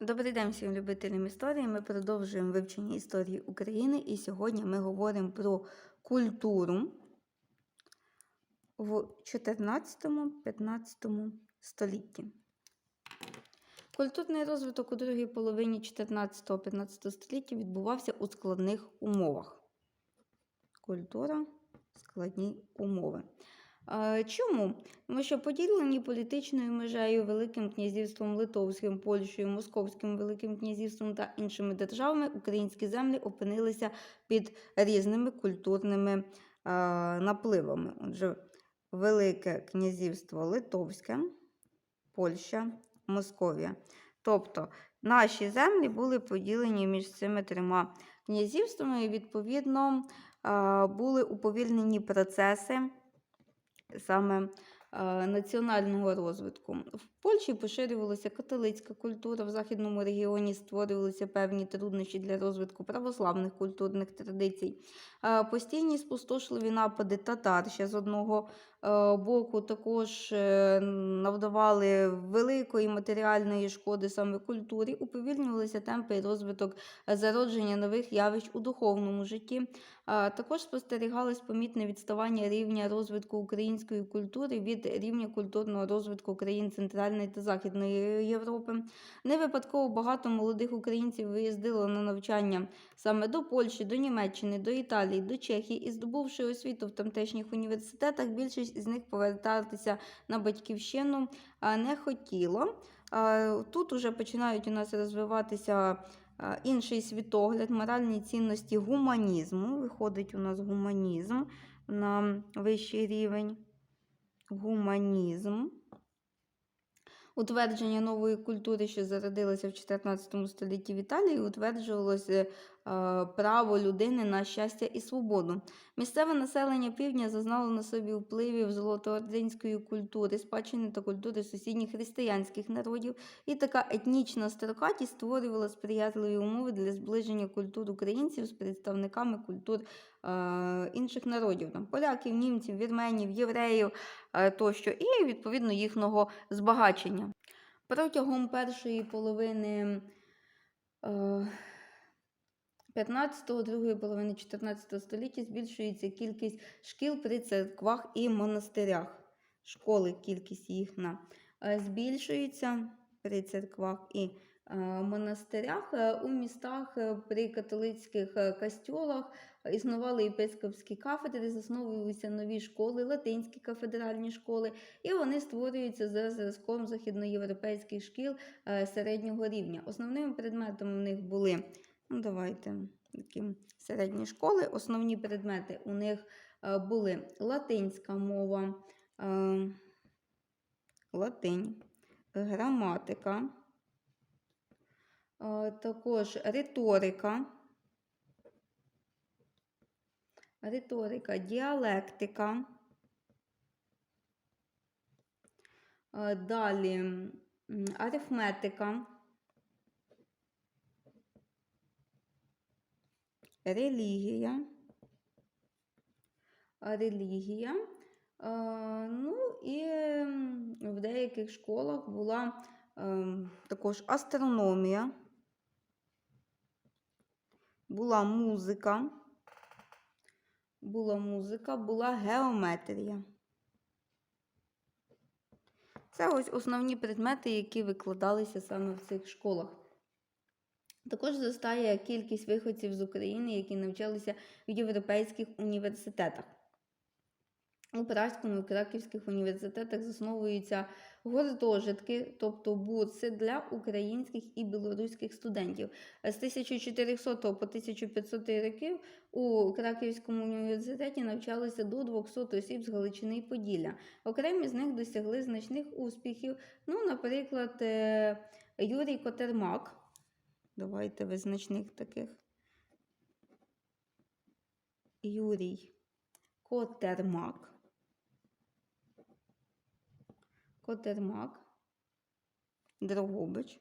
Добрий день всім любителям історії. Ми продовжуємо вивчення історії України, і сьогодні ми говоримо про культуру в 14-15 столітті. Культурний розвиток у другій половині 14-15 століття відбувався у складних умовах. Культура складні умови. Е, Чому? Тому що поділені політичною межею Великим князівством Литовським, Польщею, Московським Великим князівством та іншими державами українські землі опинилися під різними культурними е, напливами. Отже, Велике князівство Литовське, Польща, Московія. Тобто наші землі були поділені між цими трьома князівствами, і відповідно е, були уповільнені процеси саме е, національного розвитку. В Польщі поширювалася католицька культура, в західному регіоні створювалися певні труднощі для розвитку православних культурних традицій. Е, Постійні спустошливі напади татар ще з одного боку також е, навдавали великої матеріальної шкоди саме культурі, уповільнювалися темпи і розвиток е, зародження нових явищ у духовному житті. Також спостерігалось помітне відставання рівня розвитку української культури від рівня культурного розвитку країн Центральної та Західної Європи. Не випадково багато молодих українців виїздило на навчання саме до Польщі, до Німеччини, до Італії, до Чехії і здобувши освіту в тамтешніх університетах, більшість з них повертатися на батьківщину не хотіло. Тут уже починають у нас розвиватися інший світогляд, моральні цінності гуманізму. Виходить у нас гуманізм на вищий рівень. Гуманізм. Утвердження нової культури, що зародилося в 14 столітті в Італії, утверджувалося е, право людини на щастя і свободу. Місцеве населення півдня зазнало на собі впливів золотоординської культури, спадщини та культури сусідніх християнських народів, і така етнічна строкатість створювала сприятливі умови для зближення культур українців з представниками культур е, інших народів, там, поляків, німців, вірменів, євреїв е, тощо, і відповідно їхнього збагачення. Протягом першої половини е, 15-го, другої половини 14 століття збільшується кількість шкіл при церквах і монастирях. Школи, кількість їх на е, збільшується при церквах і е, монастирях. Е, У містах е, при католицьких е, костьолах існували єпископські кафедри, засновуються нові школи, латинські кафедральні школи, і вони створюються за зразком західноєвропейських шкіл е, середнього рівня. Основними предметами в них були, ну давайте, такі середні школи. Основні предмети у них е, були латинська мова, е, латинь, граматика, також риторика. Риторика, діалектика. Е, Далі арифметика. Релігія. Релігія. Е, Ну і в деяких школах була ем, також астрономія, була музика була музика, була геометрія. Це ось основні предмети, які викладалися саме в цих школах. Також зростає кількість виходців з України, які навчалися в європейських університетах. У Пражському і Краківських університетах засновуються гуртожитки, тобто бурси для українських і білоруських студентів. З 1400 по 1500 років у Краківському університеті навчалося до 200 осіб з Галичини і Поділля. Окремі з них досягли значних успіхів. Ну, наприклад, е, Юрій Котермак. Давайте визначних таких. Юрій Котермак. Котермак, Дрогобич.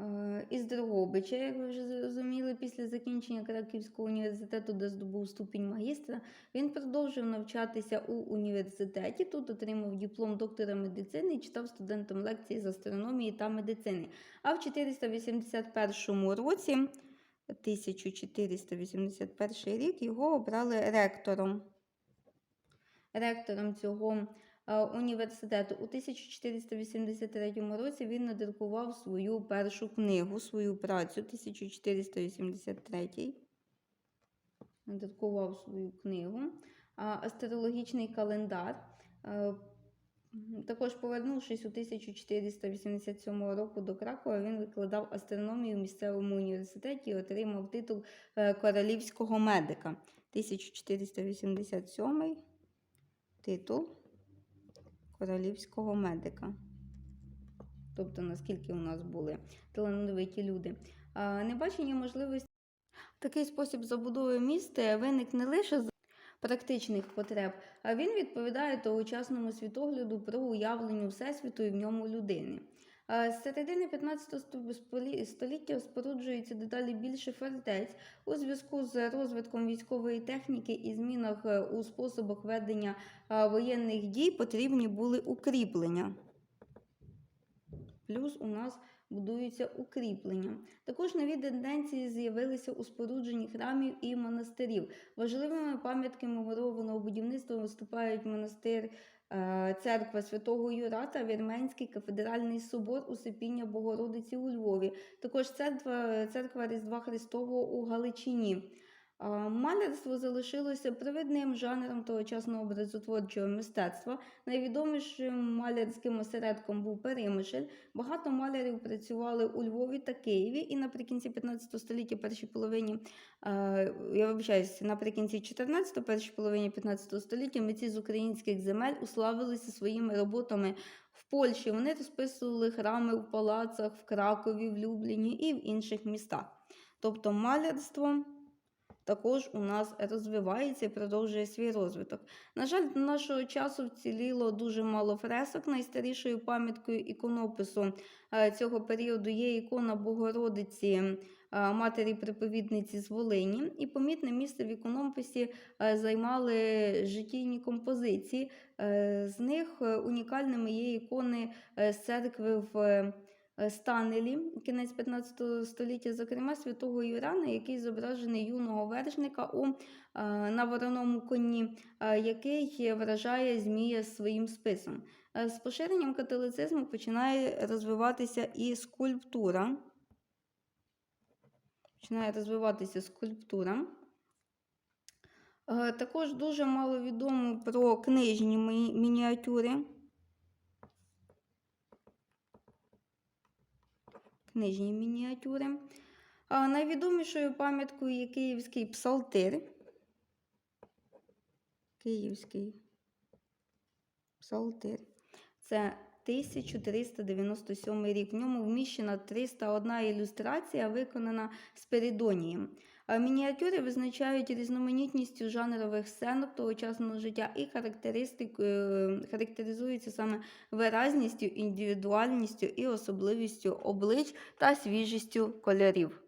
Е, Із Дрогобича, як ви вже зрозуміли, після закінчення Краківського університету, де здобув ступінь магістра, він продовжив навчатися у університеті. Тут отримав диплом доктора медицини і читав студентам лекції з астрономії та медицини. А в 481 році, 1481 рік, його обрали ректором. Ректором цього е, університету. У 1483 році він надрукував свою першу книгу, свою працю 1483. Надрукував свою книгу. Астрологічний календар. Е, Також повернувшись у 1487 року до Кракова, він викладав астрономію в місцевому університеті і отримав титул е, королівського медика. 1487 титул королівського медика. Тобто, наскільки у нас були талановиті люди. Небачення можливості. Такий спосіб забудови міста виник не лише з практичних потреб, а він відповідає тогочасному світогляду про уявлення Всесвіту і в ньому людини. З середини 15 століття споруджується дедалі більше фортець у зв'язку з розвитком військової техніки і змінах е, у способах ведення е, воєнних дій потрібні були укріплення. Плюс у нас будуються укріплення. Також нові тенденції з'явилися у спорудженні храмів і монастирів. Важливими пам'ятками мурованого будівництва виступають монастир е, церква Святого Юра та Вірменський кафедральний собор Усипіння Богородиці у Львові. Також церква, церква Різдва Христового у Галичині. А, Малярство залишилося провідним жанром тогочасного образотворчого мистецтва. Найвідомішим малярським осередком був Перемишль. Багато малярів працювали у Львові та Києві, і наприкінці 15 століття, першій половині, е, я вибачаюсь, наприкінці 14 першій половині 15 століття митці з українських земель уславилися своїми роботами в Польщі. Вони розписували храми в палацах, в Кракові, в Любліні і в інших містах. Тобто малярство також у нас розвивається і продовжує свій розвиток. На жаль, до нашого часу вціліло дуже мало фресок. Найстарішою пам'яткою іконопису е, цього періоду є ікона Богородиці. е, Матері приповідниці з Волині, і помітне місце в іконописі е, займали життєві композиції. З них унікальними є ікони з церкви в Станелі, кінець 15 століття, зокрема святого Юрана, який зображений юного вершника у е, на вороному коні, е, який вражає Змія своїм списом. Е, З поширенням католицизму починає розвиватися і скульптура. Починає розвиватися скульптура. Е, Також дуже мало відомо про книжні мі- мініатюри. Книжні мініатюри. А найвідомішою пам'яткою є Київський псалтир. Київський псалтир. Це 1397 рік. В ньому вміщена 301 ілюстрація, виконана Спиридонієм. Мініатюри визначають різноманітністю жанрових сценок тогочасного життя і е, характеризуються саме виразністю, індивідуальністю і особливістю облич та свіжістю кольорів.